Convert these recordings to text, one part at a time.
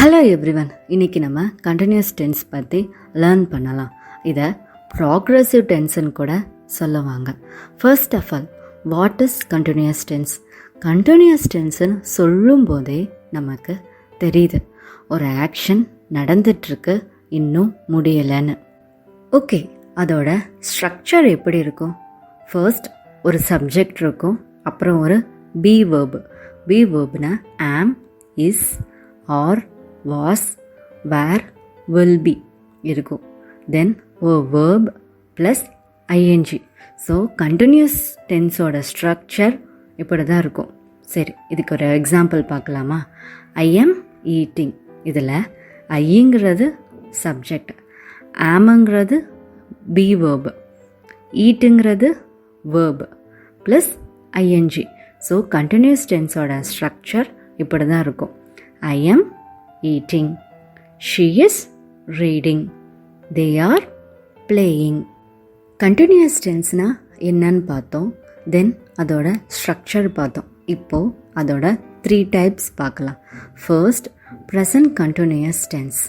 Hello everyone இன்னைக்கு நம்ம continuous tense பற்றி லேர்ன் பண்ணலாம். இதை ப்ராக்ரஸிவ் டென்ஸ்ன்னு கூட சொல்லுவாங்க. First of all what is continuous tense continuous டென்ஸ்ன்னு சொல்லும் போதே நமக்கு தெரியுது. ஒரு ஆக்ஷன் நடந்துட்டுருக்கு இன்னும் முடியலைன்னு. ஓகே அதோட ஸ்ட்ரக்சர் எப்படி இருக்கும்? ஃபர்ஸ்ட் ஒரு சப்ஜெக்ட் இருக்கும். அப்புறம் ஒரு B verb be வேர்புனா am is are was were will be இருக்கும். Then oh verb plus ING so continuous டென்ஸோட structure இப்படி தான் இருக்கும். சரி இதுக்கு ஒரு எக்ஸாம்பிள் பார்க்கலாமா? ஐஎம் ஈட்டிங் இதில் ஐங்கிறது சப்ஜெக்ட் ஆமங்கிறது be verb ஈட்டுங்கிறது verb plus ING so continuous டென்ஸோட structure இப்படி தான் இருக்கும். I'm eating she is reading they are playing continuous டென்ஸ்னால் என்னன்னு பார்த்தோம். தென் அதோட ஸ்ட்ரக்சர் பார்த்தோம். இப்போது அதோட த்ரீ டைப்ஸ் பார்க்கலாம். ஃபர்ஸ்ட் ப்ரெசன்ட் கண்டினியூஸ் டென்ஸ்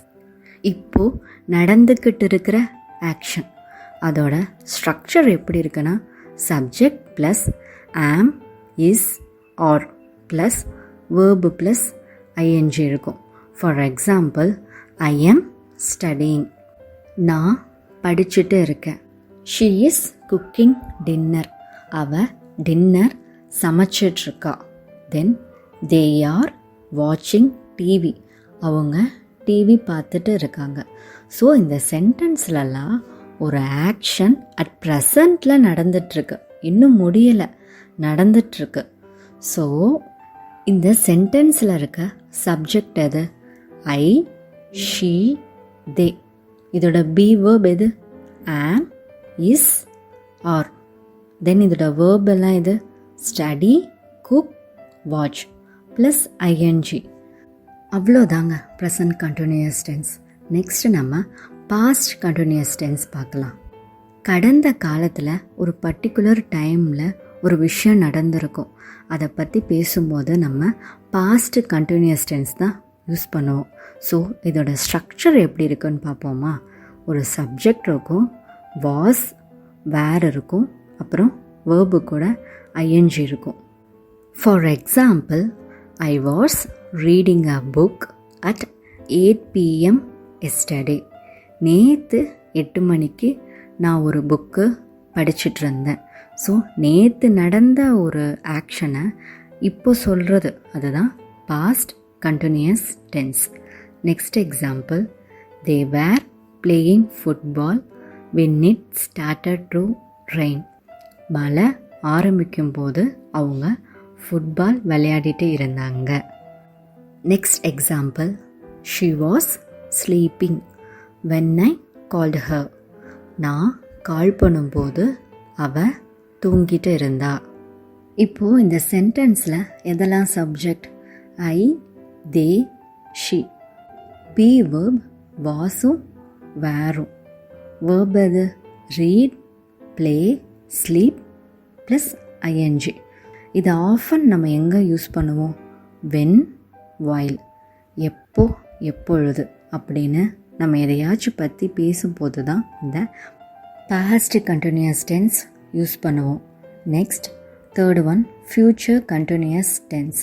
இப்போது நடந்துக்கிட்டு இருக்கிற ஆக்ஷன் அதோட ஸ்ட்ரக்சர் எப்படி இருக்குன்னா subject plus am is are plus verb plus ING இருக்கும். For example I am studying நான் படிச்சுட்டு இருக்கேன். ஷீ இஸ் குக்கிங் டின்னர் அவ டின்னர் சமைச்சிட்ருக்கா தென் தே ஆர் வாட்சிங் டிவி அவங்க டிவி பார்த்துட்டு இருக்காங்க. ஸோ இந்த சென்டென்ஸ்லலாம் ஒரு ஆக்ஷன் அட் ப்ரெசண்டில் நடந்துட்டுருக்கு. இன்னும் முடியலை. நடந்துட்டுருக்கு. ஸோ இந்த சென்டென்ஸில் இருக்க சப்ஜெக்ட் எது? ஐ ஷீ தே இதோட பி வேர்ப் எது? ஆம் இஸ் ஆர் தென் இதோட வேர்ப் எல்லாம் இது study cook watch plus ING அவ்வளோதாங்க ப்ரெசன்ட் கண்டினியூஸ் டென்ஸ் நெக்ஸ்ட் நம்ம பாஸ்ட் கண்டினியூஸ் டென்ஸ் பார்க்கலாம். கடந்த காலத்தில் ஒரு பர்டிகுலர் டைமில் ஒரு விஷயம் நடந்திருக்கும். அதை பற்றி பேசும்போது நம்ம பாஸ்ட் கண்டினியூஸ் டென்ஸ் தான் யூஸ் பண்ணுவோம் ஸோ இதோட ஸ்ட்ரக்சர் எப்படி இருக்குன்னு பார்ப்போமா? ஒரு சப்ஜெக்ட் இருக்கும் வாஸ் வேர் இருக்கும் அப்புறம் வேர்பு கூட ஐஎன்ஜி இருக்கும். For example I was reading a book at eight PM yesterday நேற்று எட்டு மணிக்கு நான் ஒரு புக்கு படிச்சுட்டு இருந்தேன். ஸோ நேற்று நடந்த ஒரு ஆக்ஷனை இப்போ சொல்கிறது அதுதான் past continuous tense next example they were playing football when it started to rain மழை ஆரம்பிக்கும் போது அவங்க ஃபுட்பால் விளையாடிட்டு இருந்தாங்க. Next example she was sleeping when I called her நான் கால் பண்ணும்போது அவ தூங்கிட்டு இருந்தா. இப்போது இந்த சென்டென்ஸில் எதெல்லாம் subject I they she. Be verb வாசும் வேரும். வேர்ப் அது read play sleep plus ING இது ஆஃபன் நம்ம எங்கே யூஸ் பண்ணுவோம்? வென் வாயில் எப்போ எப்பொழுது அப்படின்னு நம்ம எதையாச்சும் பற்றி பேசும்போது தான் இந்த பாஸ்ட் கண்டினியூஸ் டென்ஸ் யூஸ் பண்ணுவோம். Next third one future continuous tense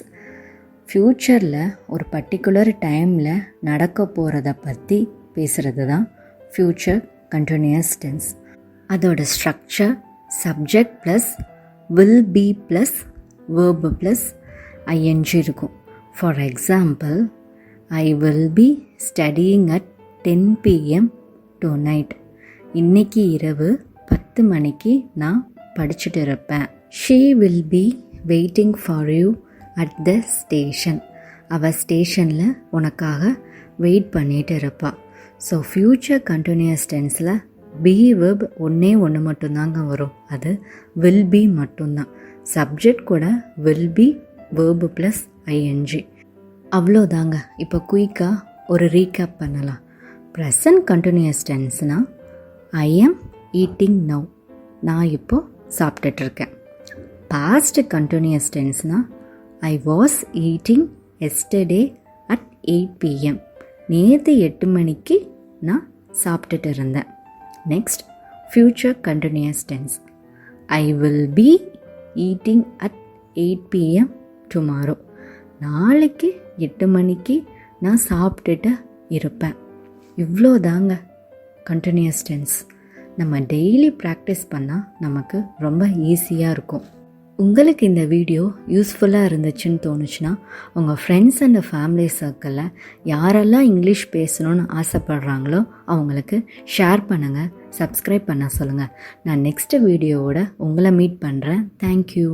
ஃப்யூச்சரில் ஒரு பர்டிகுலர் டைமில் நடக்க போகிறத பற்றி பேசுகிறது தான் ஃப்யூச்சர் கண்டினியூஸ் டென்ஸ் அதோட structure subject plus will be plus verb plus ING இருக்கும். For example I will be studying at ten PM tonight இன்னைக்கு இரவு பத்து மணிக்கு நான் படிச்சுட்டு இருப்பேன். She will be waiting for you at the station அவள் ஸ்டேஷனில் உனக்காக வெயிட் பண்ணிட்டு இருப்பாள் ஸோ ஃப்யூச்சர் கண்டினியூஸ் டென்ஸில் பி வெர்ப் ஒன்றே ஒன்று மட்டும்தாங்க வரும். அது வில் பி மட்டும்தான். சப்ஜெக்ட் கூட will be verb plus ING அவ்வளோதாங்க. இப்போ குயிக்காக ஒரு ரீகேப் பண்ணலாம். ப்ரெசன்ட் கண்டினியூஸ் டென்ஸ்னால் ஐ எம் ஈட்டிங் நவ் நான் இப்போது சாப்பிட்டுட்ருக்கேன் past continuous டென்ஸ்னால் I was eating yesterday at eight PM நேற்று எட்டு மணிக்கு நான் சாப்பிட்டுட்டு இருந்தேன். Next future continuous tense I will be eating at eight PM tomorrow நாளைக்கு எட்டு மணிக்கு நான் சாப்பிட்டுட்டு இருப்பேன். இவ்வளோ தாங்க கண்டினியூஸ் டென்ஸ் நம்ம டெய்லி ப்ராக்டிஸ் பண்ணால் நமக்கு ரொம்ப ஈஸியாக இருக்கும். உங்களுக்கு இந்த வீடியோ யூஸ்ஃபுல்லாக இருந்துச்சுன்னு தோணுச்சுன்னா உங்கள் ஃப்ரெண்ட்ஸ் அண்ட் ஃபேமிலி சர்க்கிளில் யாரெல்லாம் இங்கிலீஷ் பேசணும்னு ஆசைப்படுறாங்களோ அவங்களுக்கு ஷேர் பண்ணுங்கள் சப்ஸ்கிரைப் பண்ண சொல்லுங்கள் நான் நெக்ஸ்ட் வீடியோவோட உங்களை மீட் பண்ணுறேன் தேங்க்யூ